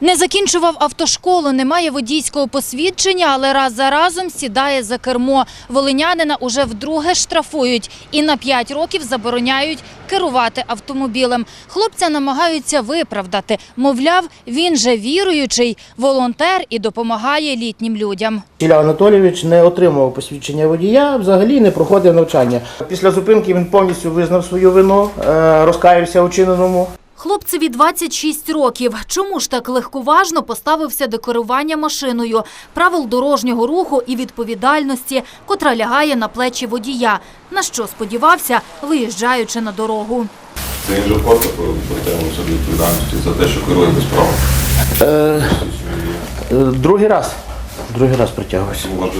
Не закінчував автошколу, не має водійського посвідчення, але раз за разом сідає за кермо. Волинянина уже вдруге штрафують і на 5 років забороняють керувати автомобілем. Хлопця намагаються виправдати. Мовляв, він же віруючий, волонтер і допомагає літнім людям. Ілля Анатолійович не отримував посвідчення водія, взагалі не проходив навчання. Після зупинки він повністю визнав свою вину, е, розкаявся у чиненому. Хлопцеві 26 років. Чому ж так легковажно поставився до керування машиною, правил дорожнього руху і відповідальності, котра лягає на плечі водія, на що сподівався, виїжджаючи на дорогу. Це він же вкотре притягнувся до відповідальності за те, що керує без права. Е, е, другий раз. Другий раз притягувався. Ваш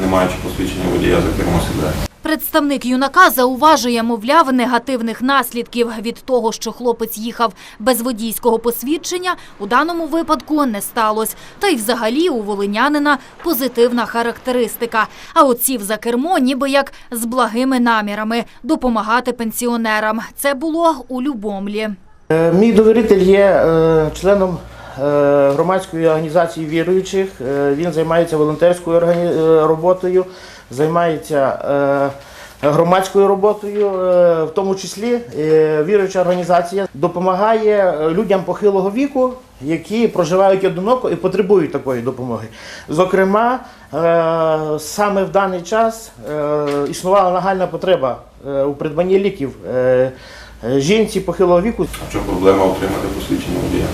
не маючи посвідчення водія, за кермо сідає? Представник юнака зауважує, мовляв, негативних наслідків від того, що хлопець їхав без водійського посвідчення, у даному випадку не сталося. Та й взагалі у волинянина позитивна характеристика. А от сів за кермо ніби як з благими намірами допомагати пенсіонерам. Це було у Любомлі. Е, Мій довіритель є е, членом е, громадської організації віруючих. Він займається волонтерською роботою, займається е, громадською роботою, е, в тому числі е, віруюча організація допомагає людям похилого віку, які проживають одиноко і потребують такої допомоги. Зокрема, саме в даний час існувала нагальна потреба у придбанні ліків. Жінці похилого віку чому проблема отримати посвідчення водія?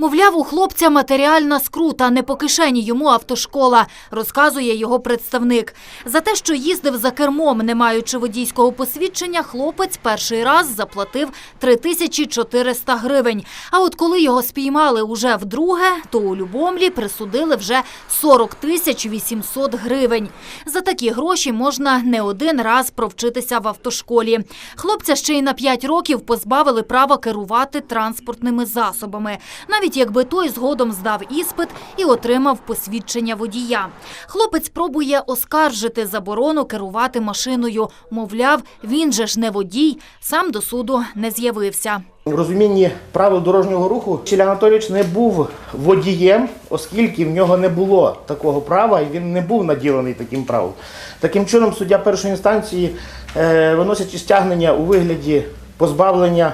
Мовляв, у хлопця матеріальна скрута, не по кишені йому автошкола, розказує його представник. За те, що їздив за кермом, не маючи водійського посвідчення, хлопець перший раз заплатив 3400 гривень. А от коли його спіймали уже вдруге, то у Любомлі присудили вже 40 тисяч 800 гривень. За такі гроші можна не один раз провчитися в автошколі. Хлопця ще й на 5 років позбавили права керувати транспортними засобами, навіть якби той згодом здав іспит і отримав посвідчення водія. Хлопець пробує оскаржити заборону керувати машиною. Мовляв, він же ж не водій, сам до суду не з'явився. в розумінні правил дорожнього руху Ілля Анатолійович не був водієм, оскільки в нього не було такого права, і він не був наділений таким правом. Таким чином, суддя першої інстанції, е, виносячи стягнення у вигляді позбавлення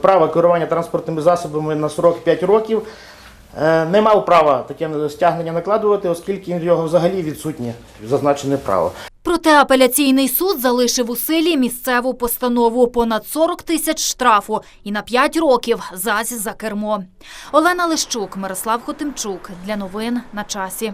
права керування транспортними засобами на срок 5 років, е, не мав права таке стягнення накладувати, оскільки в нього взагалі відсутнє зазначене право. Проте апеляційний суд залишив у силі місцеву постанову понад 40 тисяч штрафу і на 5 років зась за кермо. Олена Лищук, Мирослав Хотимчук. Для новин на часі.